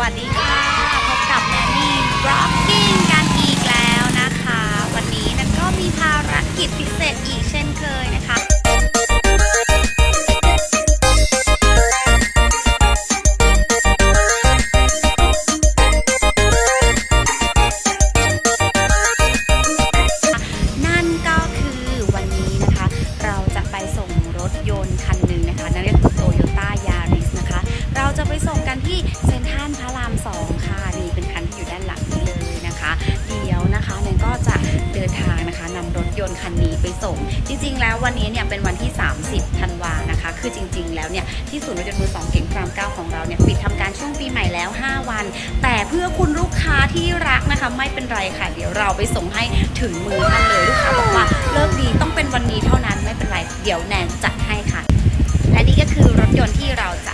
วัสดีค่ะ พบกับแนนนี่บล็อกกิ้งกันอีกแล้วนะคะ วันนี้นั้นก็มีภารกิจพิเศษอีกเช่นเคยนะคะนั่นก็คือวันนี้นะคะ เราจะไปส่งรถยนต์คันหนึ่งนะคะนั่นก็คือ ส่งกันที่เซ็นทรัลพระรามสองค่ะนี่เป็นคันที่อยู่ด้านหลังนี้เลยนะคะ เดี๋ยวนะคะเนนก็จะเดินทางนะคะนำรถยนต์คันนี้ไปส่ง จริง ๆ แล้ววันนี้เนี่ยเป็นวันที่ 30ธันวานะคะ คือจริง ๆ แล้วเนี่ยที่ศูนย์รถยนต์มือสองเก่งพรามเก้าของเราเนี่ยปิดทำการช่วงปีใหม่แล้ว 5 วัน แต่เพื่อคุณลูกค้าที่รักนะคะไม่เป็นไรค่ะ เดี๋ยวเราไปส่งให้ถึงมือท่านเลยลูกค้าบอกว่าเลิกดีต้องเป็นวันนี้เท่านั้นไม่เป็นไร เดี๋ยวแนนจัดให้ค่ะ และนี่ก็คือรถยนต์ที่เราจะ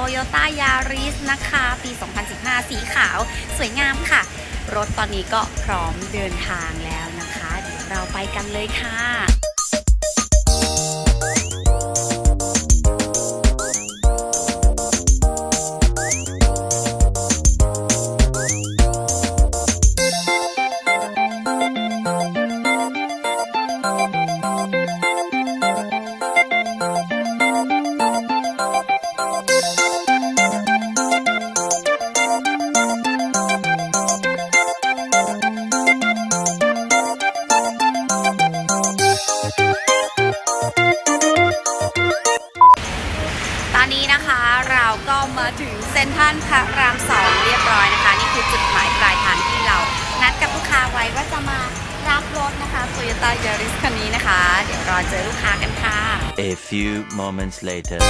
โตโยต้ายาริสนะคะ ปี 2015 สีขาว สวยงามค่ะ รถตอนนี้ก็พร้อมเดินทางแล้วนะคะ เดี๋ยวเราไปกันเลยค่ะ ก็มาถึงเซ็นทรัลพระรามสองเรียบร้อยนะคะ นี่คือจุดหมายปลายทางที่เรา นัดกับลูกค้าไว้ว่าจะมารับรถนะคะ Toyota Yaris คันนี้นะคะ เดี๋ยวรอเจอลูกค้ากันค่ะ A few moments later.